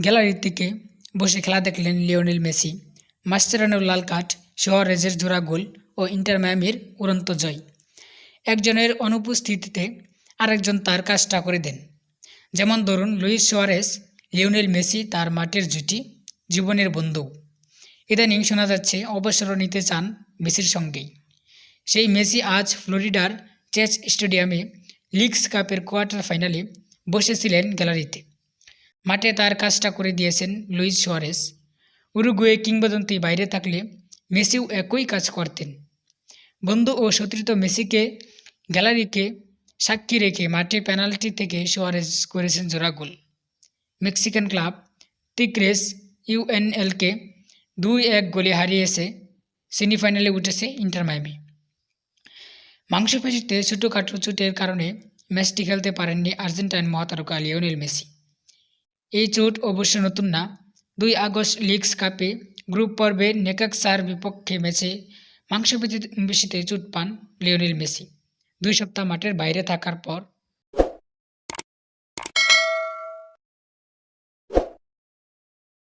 Gallery থেকে বসে খেলা দেখলেন লিওনেল মেসি মাস্টারানোর লাল কাঠ সোয়ারেজের জোড়া গোল ও ইন্টার মায়ামির উড়ন্ত জয়। একজনের অনুপস্থিতিতে আরেকজন তার কাজটা করে দেন। যেমন ধরুন, লুইস সোয়ারেস লিওনেল মেসি তার মাঠের জুটি, জীবনের বন্ধু। ইদানিং শোনা যাচ্ছে অবসর নিতে চান মেসির সঙ্গেই। সেই মেসি আজ ফ্লোরিডার চেস স্টেডিয়ামে লিগস কাপের কোয়ার্টার ফাইনালে বসেছিলেন গ্যালারিতে। মাঠে তার কাজটা করে দিয়েছেন লুইস সোয়ারেস উরুগুয়ে কিংবদন্তি বাইরে থাকলে মেসিও একই কাজ করতেন। বন্ধু ও সতীর্থ মেসিকে গ্যালারিকে সাক্ষী রেখে মাঠে পেনাল্টি থেকে সোয়ারেজ করেছেন জোড়া গোল। মেক্সিকান ক্লাব তিক্রেস ইউএনএলকে দুই এক গোলে হারিয়েছে, সেমিফাইনালে উঠেছে ইন্টার মায়ামি। মাংসপেশিতে ছোটোখাটো চোটের কারণে ম্যাচটি খেলতে পারেননি আর্জেন্টাইন মহাতারকা লিওনেল মেসি। এই চোট অবশ্য নতুন না। দুই আগস্ট লিগস কাপে গ্রুপ পর্বে নেকাক সার বিপক্ষে ম্যাচে মাংসপেশিতে চোট পান লিওনেল মেসি। দুই সপ্তাহ মাঠের বাইরে থাকার পর